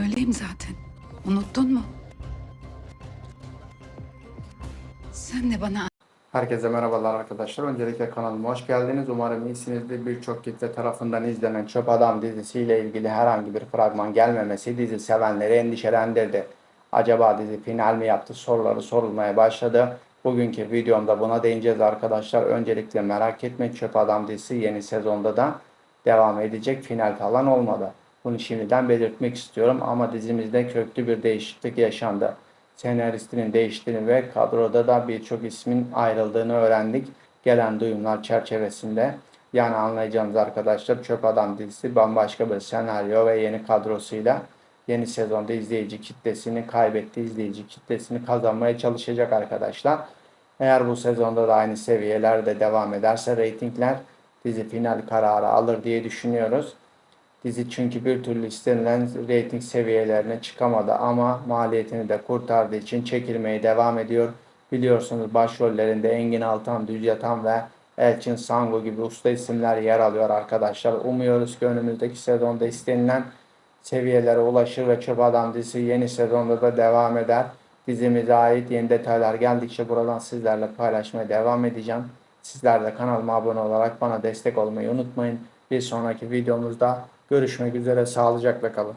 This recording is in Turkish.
Öyleyim zaten. Unuttun mu? Sen de bana Herkese merhabalar arkadaşlar. Öncelikle kanalıma hoş geldiniz. Umarım iyisinizdir. Birçok kitle tarafından izlenen Çöp Adam dizisiyle ilgili herhangi bir fragman gelmemesi dizi sevenleri endişelendirdi. Acaba dizi final mi yaptı soruları sorulmaya başladı. Bugünkü videomda buna değineceğiz arkadaşlar. Öncelikle merak etmeyin Çöp Adam dizisi yeni sezonda da devam edecek. Final falan olmadı. Bunu şimdiden belirtmek istiyorum ama dizimizde köklü bir değişiklik yaşandı senaristinin değiştiğini ve kadroda da birçok ismin ayrıldığını öğrendik. Gelen duyumlar çerçevesinde yani anlayacağınız arkadaşlar Çöp Adam dizisi bambaşka bir senaryo ve yeni kadrosuyla yeni sezonda izleyici kitlesini kaybetti, izleyici kitlesini kazanmaya çalışacak arkadaşlar. Eğer bu sezonda da aynı seviyelerde devam ederse reytingler dizi final kararı alır diye düşünüyoruz. Dizi çünkü bir türlü istenilen reyting seviyelerine çıkamadı ama maliyetini de kurtardığı için çekilmeye devam ediyor. Biliyorsunuz başrollerinde Engin Altan, Düz Yatan ve Elçin Sango gibi usta isimler yer alıyor arkadaşlar. Umuyoruz ki önümüzdeki sezonda istenilen seviyelere ulaşır ve Çöp Adam dizisi yeni sezonda da devam eder. Dizimize ait yeni detaylar geldikçe buradan sizlerle paylaşmaya devam edeceğim. Sizler de kanalıma abone olarak bana destek olmayı unutmayın. Bir sonraki videomuzda görüşmek üzere. Sağlıcakla kalın.